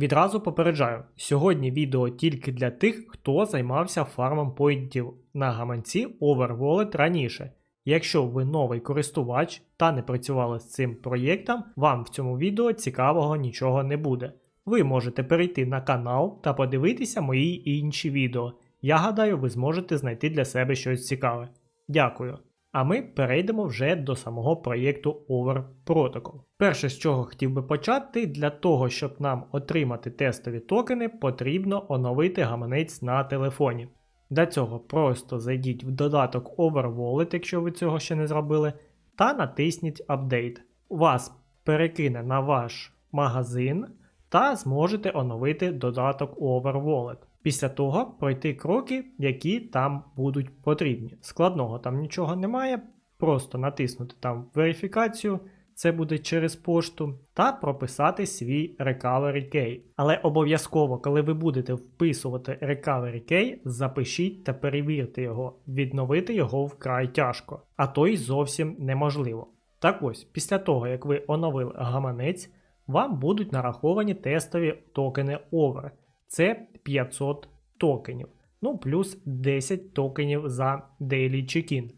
Відразу попереджаю, сьогодні відео тільки для тих, хто займався фармом поінтів на гаманці Overwallet раніше. Якщо ви новий користувач та не працювали з цим проєктом, вам в цьому відео цікавого нічого не буде. Ви можете перейти на канал та подивитися мої інші відео. Я гадаю, ви зможете знайти для себе щось цікаве. Дякую. А ми перейдемо вже до самого проєкту Over Protocol. Перше, з чого хотів би почати, для того, щоб нам отримати тестові токени, потрібно оновити гаманець на телефоні. Для цього просто зайдіть в додаток Overwallet, якщо ви цього ще не зробили, та натисніть Update. Вас перекине на ваш магазин та зможете оновити додаток Overwallet. Після того пройти кроки, які там будуть потрібні. Складного там нічого немає, просто натиснути там верифікацію, це буде через пошту, та прописати свій Recovery Key. Але обов'язково, коли ви будете вписувати Recovery Key, запишіть та перевірте його, відновити його вкрай тяжко, а то й зовсім неможливо. Так ось, після того, як ви оновили гаманець, вам будуть нараховані тестові токени Over. Це 500 токенів. Ну, плюс 10 токенів за Daily Check-in.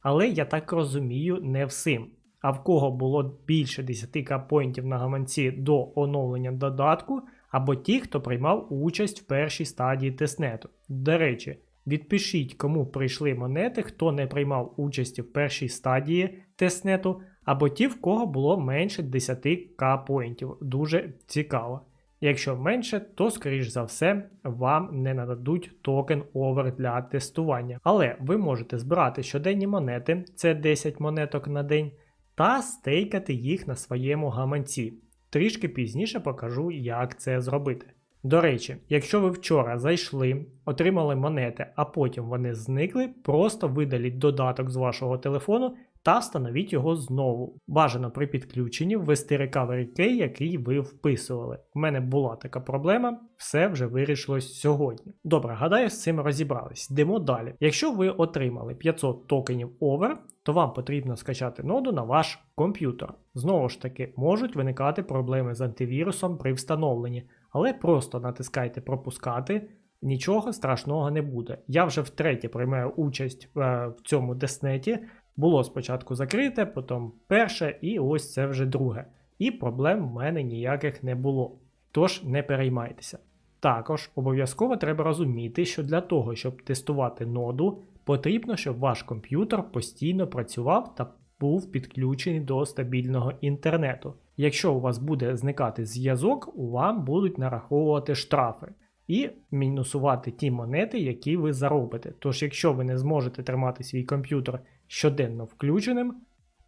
Але я так розумію, не всім. А в кого було більше 10к поінтів на гаманці до оновлення додатку, або ті, хто приймав участь в першій стадії тестнету. До речі, відпишіть, кому прийшли монети, хто не приймав участі в першій стадії тестнету, або ті, в кого було менше 10к поінтів. Дуже цікаво. Якщо менше, то, скоріш за все, вам не нададуть токен Over для тестування. Але ви можете збирати щоденні монети, це 10 монеток на день, та стейкати їх на своєму гаманці. Трішки пізніше покажу, як це зробити. До речі, якщо ви вчора зайшли, отримали монети, а потім вони зникли, просто видаліть додаток з вашого телефону та встановіть його знову. Бажано при підключенні ввести Recovery Key, який ви вписували. У мене була така проблема, все вже вирішилось сьогодні. Добре, гадаю, з цим розібрались. Йдемо далі. Якщо ви отримали 500 токенів Over, то вам потрібно скачати ноду на ваш комп'ютер. Знову ж таки, можуть виникати проблеми з антивірусом при встановленні, але просто натискайте пропускати. Нічого страшного не буде. Я вже втретє приймаю участь е, в цьому деснеті. Було спочатку закрите, потім перше, і ось це вже друге. І проблем в мене ніяких не було. Тож не переймайтеся. Також обов'язково треба розуміти, що для того, щоб тестувати ноду, потрібно, щоб ваш комп'ютер постійно працював та був підключений до стабільного інтернету. Якщо у вас буде зникати зв'язок, вам будуть нараховувати штрафи і мінусувати ті монети, які ви заробите. Тож, якщо ви не зможете тримати свій комп'ютер щоденно включеним,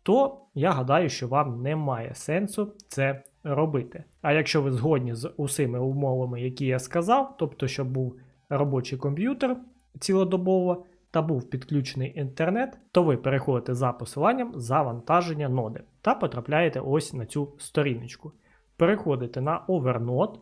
то я гадаю, що вам немає сенсу це робити. А якщо ви згодні з усіми умовами, які я сказав, тобто, щоб був робочий комп'ютер цілодобово та був підключений інтернет, то ви переходите за посиланням завантаження ноди та потрапляєте ось на цю сторіночку. Переходите на Overnode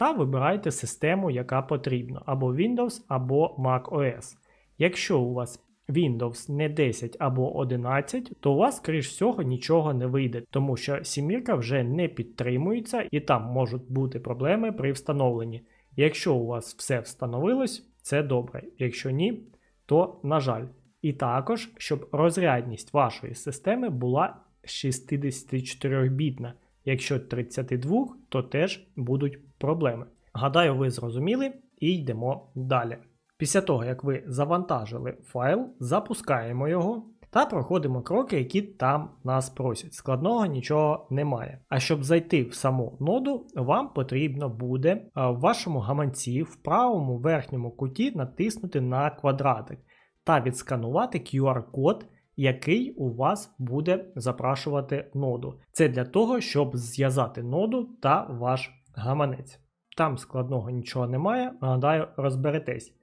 та вибираєте систему, яка потрібна, або Windows, або macOS. Якщо у вас Windows не 10 або 11, то у вас, скоріш всього, нічого не вийде, тому що сімірка вже не підтримується і там можуть бути проблеми при встановленні. Якщо у вас все встановилось, це добре. Якщо ні, то на жаль. І також, щоб розрядність вашої системи була 64-бітна. Якщо 32, то теж будуть проблеми. Гадаю, ви зрозуміли і йдемо далі. Після того, як ви завантажили файл, запускаємо його та проходимо кроки, які там нас просять. Складного нічого немає. А щоб зайти в саму ноду, вам потрібно буде в вашому гаманці в правому верхньому куті натиснути на квадратик та відсканувати QR-код, який у вас буде запрашувати ноду. Це для того, щоб зв'язати ноду та ваш гаманець. Там складного нічого немає, нагадаю, розберетесь.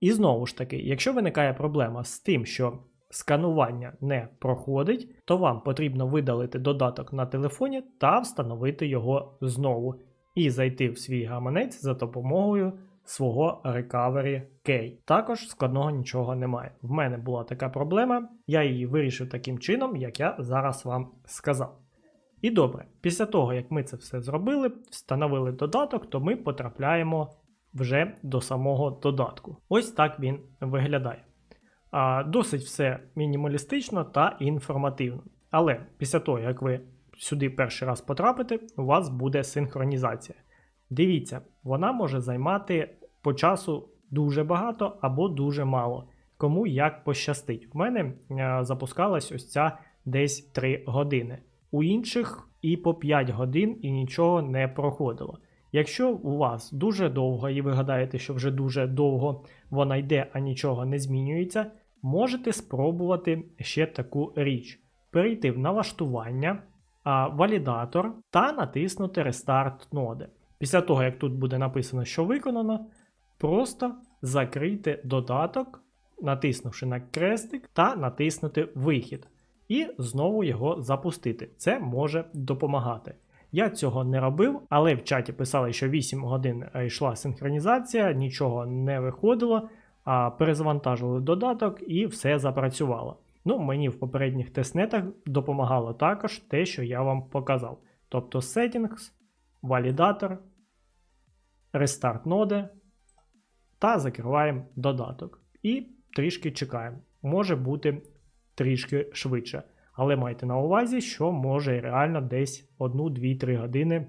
І знову ж таки, якщо виникає проблема з тим, що сканування не проходить, то вам потрібно видалити додаток на телефоні та встановити його знову, і зайти в свій гаманець за допомогою свого Recovery Key. Також складного нічого немає. В мене була така проблема, я її вирішив таким чином, як я зараз вам сказав. І добре, після того, як ми це все зробили, встановили додаток, то ми потрапляємо вже до самого додатку. Ось так він виглядає. А, Досить все мінімалістично та інформативно. Але після того, як ви сюди перший раз потрапите, у вас буде синхронізація. Дивіться, вона може займати по часу дуже багато або дуже мало. Кому як пощастить. У мене е, запускалась ось ця десь 3 години. У інших і по 5 годин і нічого не проходило. Якщо у вас дуже довго, і ви гадаєте, що вже дуже довго вона йде, а нічого не змінюється, можете спробувати ще таку річ: перейти в налаштування, валідатор та натиснути Restart ноди. Після того, як тут буде написано, що виконано, просто закрийте додаток, натиснувши на крестик та натиснути Вихід. І знову його запустити. Це може допомагати. Я цього не робив, але в чаті писали, що 8 годин йшла синхронізація, нічого не виходило, а перезавантажили додаток і все запрацювало. Ну, мені в попередніх тестнетах допомагало також те, що я вам показав. Тобто Settings, валідатор, рестарт ноди та закриваємо додаток. І трішки чекаємо. Може бути трішки швидше. Але майте на увазі, що може реально десь 1-2-3 години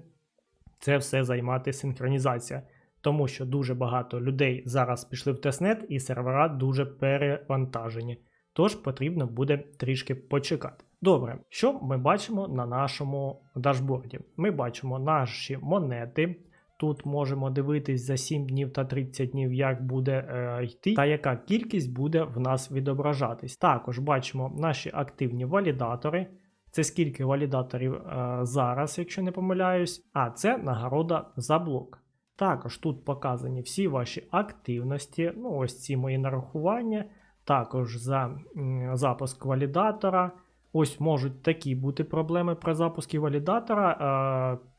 це все займати синхронізація. Тому що дуже багато людей зараз пішли в тестнет і сервера дуже перевантажені. Тож потрібно буде трішки почекати. Добре, що ми бачимо на нашому дашборді? Ми бачимо наші монети. Тут можемо дивитись за 7 днів та 30 днів, як буде е, йти, та яка кількість буде в нас відображатись. Також бачимо наші активні валідатори. Це скільки валідаторів е, зараз, якщо не помиляюсь, а це нагорода за блок. Також тут показані всі ваші активності, ну ось ці мої нарахування, також за м, запуск валідатора. Ось можуть такі бути проблеми при запуску валідатора. Е,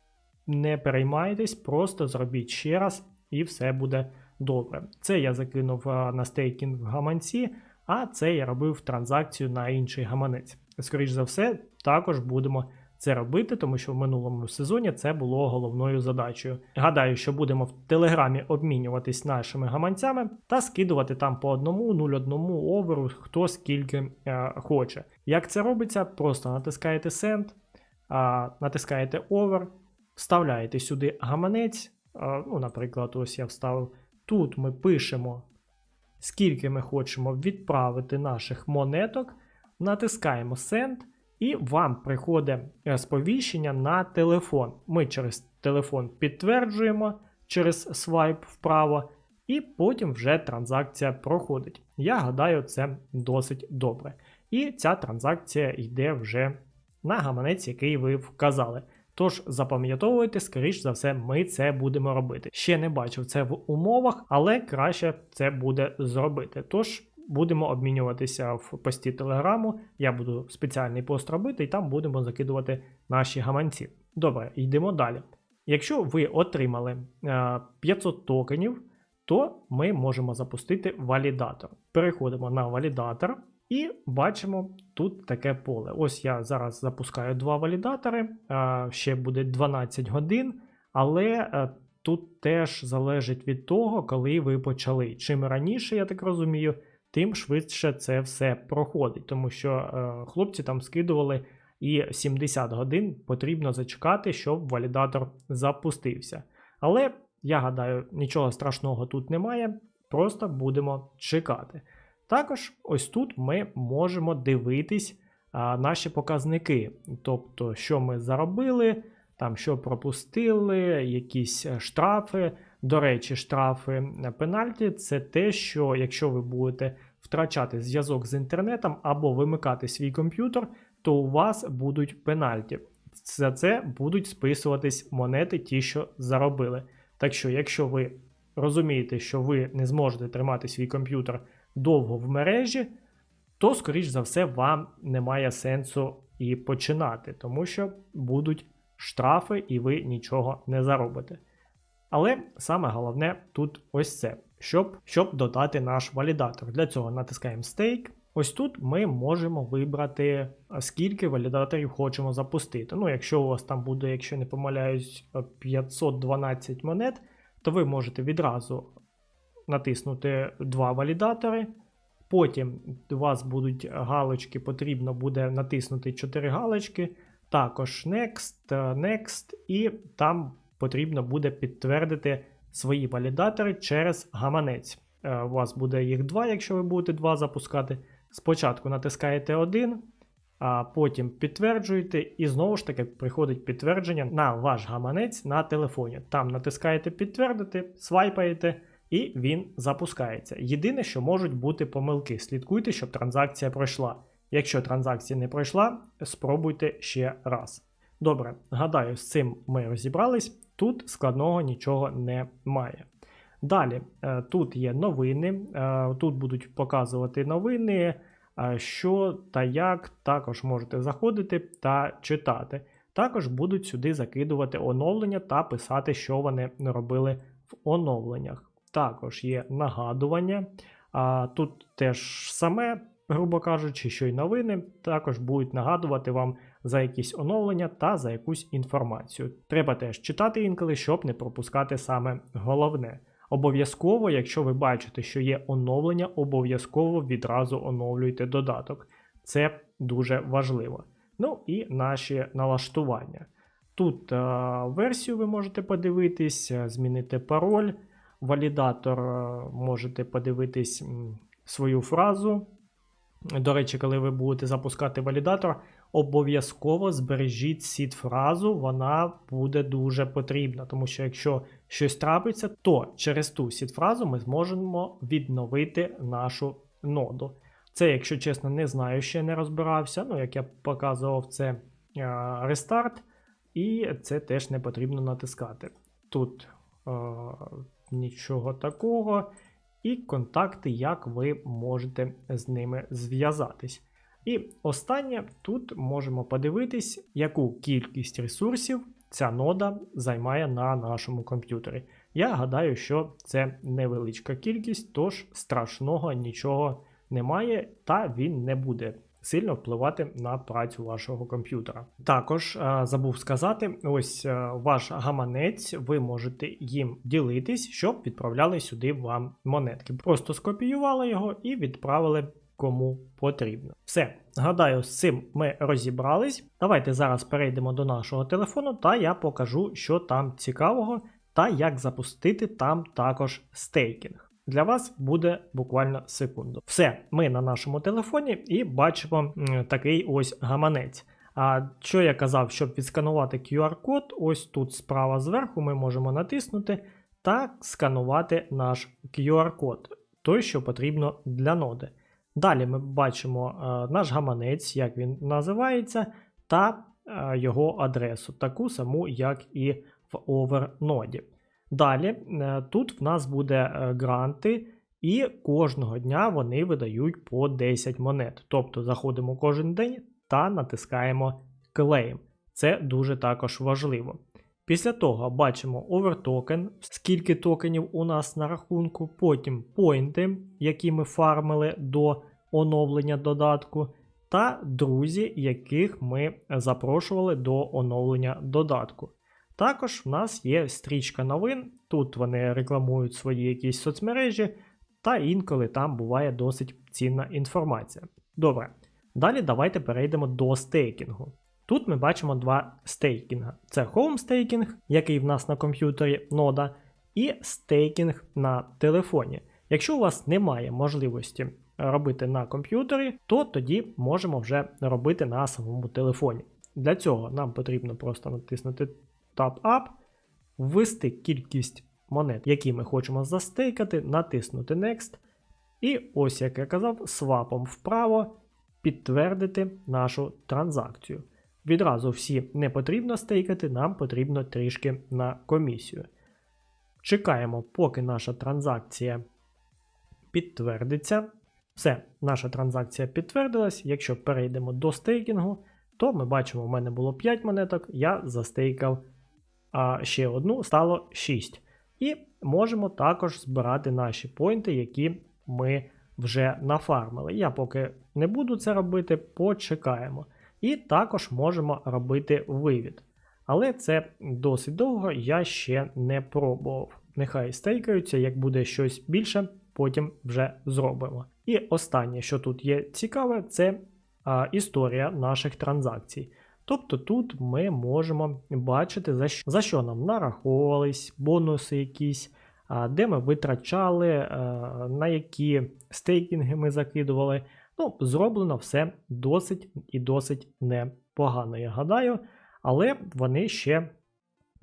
не переймайтесь, просто зробіть ще раз і все буде добре. Це я закинув е, на стейкінг в гаманці, а це я робив транзакцію на інший гаманець. Скоріше за все, також будемо це робити, тому що в минулому сезоні це було головною задачею. Гадаю, що будемо в Телеграмі обмінюватись нашими гаманцями та скидувати там по одному, 0,1 оверу, хто скільки е, хоче. Як це робиться? Просто натискаєте Send, е, натискаєте Over. Вставляєте сюди гаманець. Ну, Наприклад, ось я вставив. Тут ми пишемо, скільки ми хочемо відправити наших монеток. Натискаємо Send, і вам приходить сповіщення на телефон. Ми через телефон підтверджуємо через свайп вправо, і потім вже транзакція проходить. Я гадаю, це досить добре. І ця транзакція йде вже на гаманець, який ви вказали. Тож запам'ятовуйте, скоріш за все, ми це будемо робити. Ще не бачив це в умовах, але краще це буде зробити. Тож будемо обмінюватися в пості телеграму. Я буду спеціальний пост робити, і там будемо закидувати наші гаманці. Добре, йдемо далі. Якщо ви отримали 500 е, токенів, то ми можемо запустити валідатор. Переходимо на валідатор. І бачимо тут таке поле. Ось я зараз запускаю два валідатори, ще буде 12 годин, але е, тут теж залежить від того, коли ви почали. Чим раніше, я так розумію, тим швидше це все проходить, тому що е, хлопці там скидували і 70 годин потрібно зачекати, щоб валідатор запустився. Але я гадаю, нічого страшного тут немає, просто будемо чекати. Також ось тут ми можемо дивитись а, наші показники, тобто, що ми заробили, там що пропустили, якісь е, штрафи. До речі, штрафи на пенальті це те, що якщо ви будете втрачати зв'язок з інтернетом або вимикати свій комп'ютер, то у вас будуть пенальті. За це будуть списуватись монети, ті, що заробили. Так що, якщо ви розумієте, що ви не зможете тримати свій комп'ютер довго в мережі, то, скоріш за все, вам немає сенсу і починати, тому що будуть штрафи і ви нічого не заробите. Але саме головне тут ось це, щоб, щоб додати наш валідатор. Для цього натискаємо Stake. Ось тут ми можемо вибрати, скільки валідаторів хочемо запустити. Ну, якщо у вас там буде, якщо не помиляюсь, 512 монет, то ви можете відразу натиснути два валідатори. Потім у вас будуть галочки, потрібно буде натиснути 4 галочки, також Next, е, Next, і там потрібно буде підтвердити свої валідатори через гаманець. Е, У вас буде їх два, якщо ви будете два запускати. Спочатку натискаєте один, а потім підтверджуєте, і знову ж таки приходить підтвердження на ваш гаманець на телефоні. Там натискаєте підтвердити, свайпаєте, і він запускається. Єдине, що можуть бути помилки. Слідкуйте, щоб транзакція пройшла. Якщо транзакція не пройшла, спробуйте ще раз. Добре, гадаю, з цим ми розібрались. Тут складного нічого немає. Далі, е, тут є новини, е, тут будуть показувати новини, е, що та як, також можете заходити та читати. Також будуть сюди закидувати оновлення та писати, що вони робили в оновленнях. Також є нагадування. А тут теж саме, грубо кажучи, що й новини, також будуть нагадувати вам за якісь оновлення та за якусь інформацію. Треба теж читати інколи, щоб не пропускати саме головне. Обов'язково, якщо ви бачите, що є оновлення, обов'язково відразу оновлюйте додаток. Це дуже важливо. Ну і наші налаштування. Тут е, версію ви можете подивитись, змінити пароль. Валідатор е, можете подивитись свою фразу. До речі, коли ви будете запускати валідатор, обов'язково збережіть сід фразу, вона буде дуже потрібна, тому що якщо щось трапиться, то через ту сід фразу ми зможемо відновити нашу ноду. Це, якщо чесно, не знаю, ще не розбирався. Ну, як я показував, це е, рестарт, і це теж не потрібно натискати. Тут е, нічого такого. І контакти, як ви можете з ними зв'язатись. І останнє тут можемо подивитись, яку кількість ресурсів ця нода займає на нашому комп'ютері. Я гадаю, що це невеличка кількість, тож страшного нічого немає, та він не буде сильно впливати на працю вашого комп'ютера. Також е, забув сказати: ось е, ваш гаманець, ви можете їм ділитись, щоб відправляли сюди вам монетки. Просто скопіювали його і відправили кому потрібно. Все, гадаю, з цим ми розібрались. Давайте зараз перейдемо до нашого телефону, та я покажу, що там цікавого, та як запустити там також стейкінг. Для вас буде буквально секунду. Все, ми на нашому телефоні і бачимо такий ось гаманець. А що я казав, щоб відсканувати QR-код, ось тут справа зверху ми можемо натиснути та сканувати наш QR-код, той, що потрібно для ноди. Далі ми бачимо е, наш гаманець, як він називається, та е, його адресу, таку саму, як і в Overnode. Далі е, тут в нас буде е, гранти, і кожного дня вони видають по 10 монет. Тобто заходимо кожен день та натискаємо Claim. Це дуже також важливо. Після того бачимо овертокен, скільки токенів у нас на рахунку, потім поінти, які ми фармили до оновлення додатку, та друзі, яких ми запрошували до оновлення додатку. Також в нас є стрічка новин, тут вони рекламують свої якісь соцмережі, та інколи там буває досить цінна інформація. Добре, далі давайте перейдемо до стейкінгу. Тут ми бачимо два стейкінга: це Home стейкінг, який в нас на комп'ютері нода, і стейкінг на телефоні. Якщо у вас немає можливості робити на комп'ютері, то тоді можемо вже робити на самому телефоні. Для цього нам потрібно просто натиснути Tab Up, ввести кількість монет, які ми хочемо застейкати, натиснути Next. І ось, як я казав, свапом вправо підтвердити нашу транзакцію. Відразу всі не потрібно стейкати, нам потрібно трішки на комісію. Чекаємо, поки наша транзакція підтвердиться. Все, наша транзакція підтвердилась. Якщо перейдемо до стейкінгу, то ми бачимо, у мене було 5 монеток, я застейкав а, ще одну, стало 6. І можемо також збирати наші поінти, які ми вже нафармили. Я поки не буду це робити, почекаємо. І також можемо робити вивід. Але це досить довго, я ще не пробував. Нехай стейкаються, як буде щось більше, потім вже зробимо. І останнє, що тут є цікаве, це а, історія наших транзакцій. Тобто тут ми можемо бачити, за що, за що нам нараховувались, бонуси якісь, де ми витрачали, на які стейкінги ми закидували. Ну, зроблено все досить і досить непогано, я гадаю, але вони ще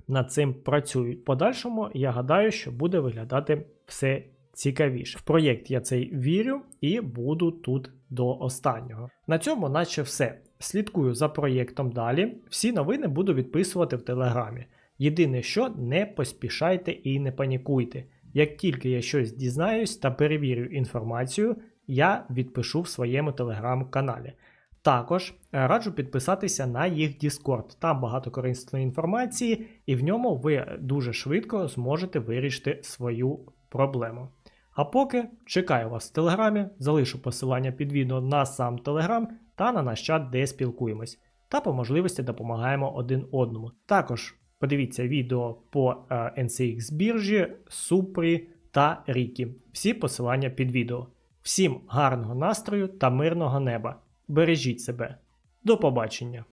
над цим працюють. Подальшому я гадаю, що буде виглядати все цікавіше. В проєкт я цей вірю і буду тут до останнього. На цьому, наче все. Слідкую за проєктом далі. Всі новини буду відписувати в телеграмі. Єдине, що не поспішайте і не панікуйте. Як тільки я щось дізнаюсь та перевірю інформацію, я відпишу в своєму телеграм-каналі. Також е, раджу підписатися на їх Discord. Там багато корисної інформації, і в ньому ви дуже швидко зможете вирішити свою проблему. А поки чекаю вас в телеграмі, залишу посилання під відео на сам телеграм та на наш чат, де спілкуємось, та по можливості допомагаємо один одному. Також подивіться відео по е, NCX біржі, Супрі та Рікі. Всі посилання під відео. Всім гарного настрою та мирного неба! Бережіть себе. До побачення!